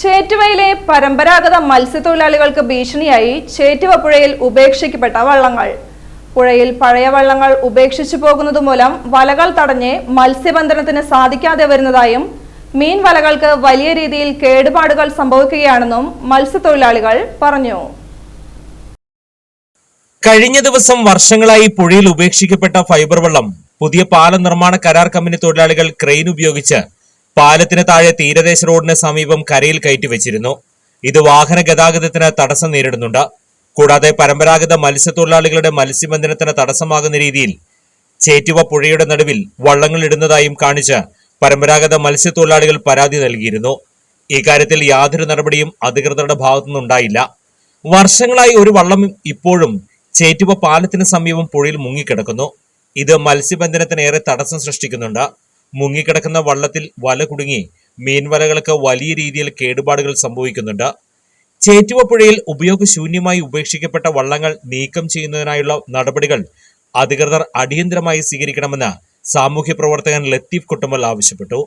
ചേറ്റുവയിലെ പരമ്പരാഗത മത്സ്യത്തൊഴിലാളികൾക്ക് ഭീഷണിയായി ചേറ്റുവ പുഴയിൽ ഉപേക്ഷിക്കപ്പെട്ട വള്ളങ്ങൾ. പുഴയിൽ പഴയ വള്ളങ്ങൾ ഉപേക്ഷിച്ചു പോകുന്നത് മൂലം വലകൾ തടഞ്ഞ് മത്സ്യബന്ധനത്തിന് സാധിക്കാതെ വരുന്നതായും മീൻ വലകൾക്ക് വലിയ രീതിയിൽ കേടുപാടുകൾ സംഭവിക്കുകയാണെന്നും മത്സ്യത്തൊഴിലാളികൾ പറഞ്ഞു. കഴിഞ്ഞ ദിവസം വർഷങ്ങളായി പുഴയിൽ ഉപേക്ഷിക്കപ്പെട്ട ഫൈബർ വള്ളം പുതിയ പാലം നിർമ്മാണ കരാർ കമ്പനി തൊഴിലാളികൾ ക്രെയിൻ ഉപയോഗിച്ച് പാലത്തിന് താഴെ തീരദേശ റോഡിന് സമീപം കരയിൽ കയറ്റിവെച്ചിരുന്നു ഇത് വാഹന ഗതാഗതത്തിന് തടസ്സം നേരിടുന്നുണ്ട്. കൂടാതെ പരമ്പരാഗത മത്സ്യത്തൊഴിലാളികളുടെ മത്സ്യബന്ധനത്തിന് തടസ്സമാകുന്ന രീതിയിൽ ചേറ്റുവ പുഴയുടെ നടുവിൽ വള്ളങ്ങൾ ഇടുന്നതായും കാണിച്ച് പരമ്പരാഗത മത്സ്യത്തൊഴിലാളികൾ പരാതി നൽകിയിരുന്നു. ഇക്കാര്യത്തിൽ യാതൊരു നടപടിയും അധികൃതരുടെ ഭാഗത്തുനിന്നുണ്ടായില്ല വർഷങ്ങളായി ഒരു വള്ളം ഇപ്പോഴും ചേറ്റുവ പാലത്തിന് സമീപം പുഴയിൽ മുങ്ങിക്കിടക്കുന്നു. ഇത് മത്സ്യബന്ധനത്തിന് ഏറെ തടസ്സം സൃഷ്ടിക്കുന്നുണ്ട്. മുങ്ങിക്കിടക്കുന്ന വള്ളത്തിൽ വല കുടുങ്ങി മീൻവലകൾക്ക് വലിയ രീതിയിൽ കേടുപാടുകൾ സംഭവിക്കുന്നുണ്ട്. ചേറ്റുവ പുഴയിൽ ഉപയോഗശൂന്യമായി ഉപേക്ഷിക്കപ്പെട്ട വള്ളങ്ങൾ നീക്കം ചെയ്യുന്നതിനായുള്ള നടപടികൾ അധികൃതർ അടിയന്തരമായി സ്വീകരിക്കണമെന്ന് സാമൂഹ്യ പ്രവർത്തകൻ ലത്തീഫ് കുട്ടമൽ ആവശ്യപ്പെട്ടു.